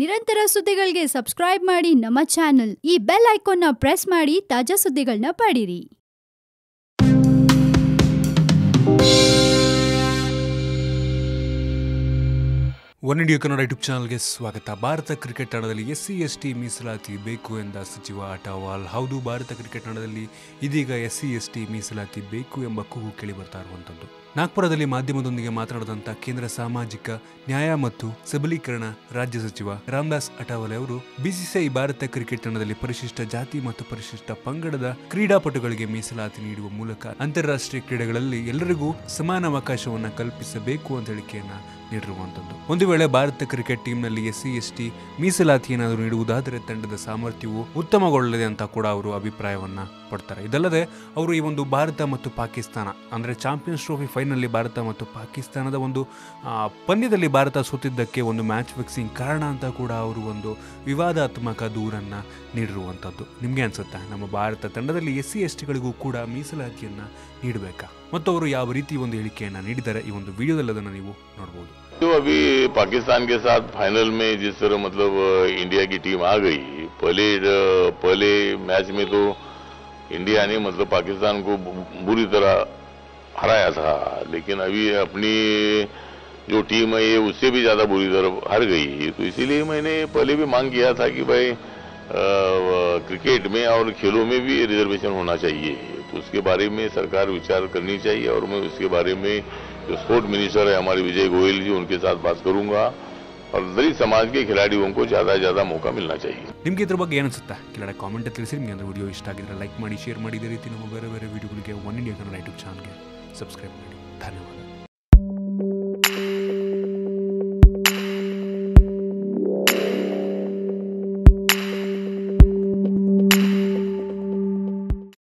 ನಿರಂತರ ಸುದ್ದಿಗಳಿಗೆ ಸಬ್ಸ್ಕ್ರೈಬ್ ಮಾಡಿ ನಮ್ಮ ಚಾನೆಲ್. ಈ ಬೆಲ್ ಐಕಾನ್ನ ಪ್ರೆಸ್ ಮಾಡಿ ತಾಜಾ ಸುದ್ದಿಗಳನ್ನ ಪಡೀರಿ. ಒನ್ ಇಂಡಿಯಾ ಕನ್ನಡ ಯೂಟ್ಯೂಬ್ ಚಾನಲ್ಗೆ ಸ್ವಾಗತ. ಭಾರತ ಕ್ರಿಕೆಟ್ ತಂಡದಲ್ಲಿ ಎಸ್ ಸಿ ಎಸ್ ಟಿ ಮೀಸಲಾತಿ ಬೇಕು ಎಂದ ಸಚಿವ ಅಟಾವಾಲ್. ಹೌದು, ಭಾರತ ಕ್ರಿಕೆಟ್ ತಂಡದಲ್ಲಿ ಇದೀಗ ಎಸ್ ಸಿ ಎಸ್ ಟಿ ಮೀಸಲಾತಿ ಬೇಕು ಎಂಬ ಕೂಗು ಕೇಳಿ ಬರ್ತಾ ಇರುವಂಥದ್ದು ನಾಗ್ಪುರದಲ್ಲಿ ಮಾಧ್ಯಮದೊಂದಿಗೆ ಮಾತನಾಡಿದಂಥ ಕೇಂದ್ರ ಸಾಮಾಜಿಕ ನ್ಯಾಯ ಮತ್ತು ಸಬಲೀಕರಣ ರಾಜ್ಯ ಸಚಿವ ರಾಮದಾಸ್ ಅಠಾವಲೆ ಅವರು, ಬಿಸಿಸಿಐ ಭಾರತ ಕ್ರಿಕೆಟ್ ತಂಡದಲ್ಲಿ ಪರಿಶಿಷ್ಟ ಜಾತಿ ಮತ್ತು ಪರಿಶಿಷ್ಟ ಪಂಗಡದ ಕ್ರೀಡಾಪಟುಗಳಿಗೆ ಮೀಸಲಾತಿ ನೀಡುವ ಮೂಲಕ ಅಂತಾರಾಷ್ಟ್ರೀಯ ಕ್ರೀಡೆಗಳಲ್ಲಿ ಎಲ್ಲರಿಗೂ ಸಮಾನ ಅವಕಾಶವನ್ನು ಕಲ್ಪಿಸಬೇಕು ಅಂತ ಹೇಳಿಕೆಯನ್ನ ನೀಡಿರುವಂಥದ್ದು ಒಂದು ವೇಳೆ ಭಾರತ ಕ್ರಿಕೆಟ್ ಟೀಮ್ನಲ್ಲಿ ಎಸ್ಸಿ ಎಸ್ ಟಿ ಮೀಸಲಾತಿ ಏನಾದರೂ ನೀಡುವುದಾದರೆ ತಂಡದ ಸಾಮರ್ಥ್ಯವು ಉತ್ತಮಗೊಳ್ಳಲಿದೆ ಅಂತ ಕೂಡ ಅವರು ಅಭಿಪ್ರಾಯವನ್ನ ಪಡ್ತಾರೆ. ಇದಲ್ಲದೆ, ಅವರು ಈ ಒಂದು ಭಾರತ ಮತ್ತು ಪಾಕಿಸ್ತಾನ, ಅಂದರೆ ಚಾಂಪಿಯನ್ಸ್ ಟ್ರೋಫಿ ಫೈನಲ್ಲಿ ಭಾರತ ಮತ್ತು ಪಾಕಿಸ್ತಾನದ ಒಂದು ಆ, ಪಂದ್ಯದಲ್ಲಿ ಭಾರತ ಸೋತಿದ್ದಕ್ಕೆ ಒಂದು ಮ್ಯಾಚ್ ಫಿಕ್ಸಿಂಗ್ ಕಾರಣ ಅಂತ ಕೂಡ ಅವರು ಒಂದು ವಿವಾದಾತ್ಮಕ ದೂರನ್ನ ನೀಡಿರುವಂಥದ್ದು ನಿಮಗೆ ಅನ್ಸುತ್ತಾ ನಮ್ಮ ಭಾರತ ತಂಡದಲ್ಲಿ ಎಸ್ ಸಿ ಎಸ್ ಟಿಗಳಿಗೂ ಕೂಡ ಮೀಸಲಾತಿಯನ್ನ ನೀಡಬೇಕಾ ಮತ್ತು ಅವರು ಯಾವ ರೀತಿ ಒಂದು ಹೇಳಿಕೆಯನ್ನ ನೀಡಿದ್ದಾರೆ ಈ ಒಂದು ವಿಡಿಯೋದಲ್ಲಿ ಅದನ್ನು ನೀವು ನೋಡಬಹುದು जो अभी पाकिस्तान के साथ फाइनल में जिस तरह मतलब अ, इंडिया की टीम आ गई पहले अ, पहले मैच में तो इंडिया ने मतलब पाकिस्तान को बु- बुरी तरह हराया था लेकिन अभी अपनी जो टीम है ये उससे भी ज़्यादा बुरी तरह हार गई तो इसीलिए मैंने पहले भी मांग किया था कि भाई आ, क्रिकेट में और खेलों में भी रिजर्वेशन होना चाहिए। तो उसके बारे में सरकार विचार करनी चाहिए और मैं उसके बारे में जो स्पोर्ट मिनिस्टर है हमारे विजय गोयल जी उनके साथ बात करूँगा। और दलित समाज के खिलाड़ियों को ज्यादा से ज्यादा मौका मिलना चाहिए ನಿಮಗೆ ಇದ್ರ ಬಗ್ಗೆ ಏನಿಸುತ್ತಾ ಕೆಳಗಡೆ ಕಾಮೆಂಟ್ ತಿಳಿಸಿ ನಿಮಗೆ ಅಂದ್ರೆ ವಿಡಿಯೋ ಇಷ್ಟ ಆಗಿದ್ರೆ ಲೈಕ್ ಮಾಡಿ ಶೇರ್ ಮಾಡಿ ಇದೇ ರೀತಿ ನಮ್ಮ ಬೇರೆ ಬೇರೆ ವಿಡಿಯೋಗಳಿಗೆ ಒನ್ ಇಂಡಿಯಾ ಕನ್ನಡ ಯೂಟ್ಯೂಬ್ ಚಾನಲ್ಗೆ ಸಬ್ಸ್ಕ್ರೈಬ್ ಮಾಡಿ ಧನ್ಯವಾದ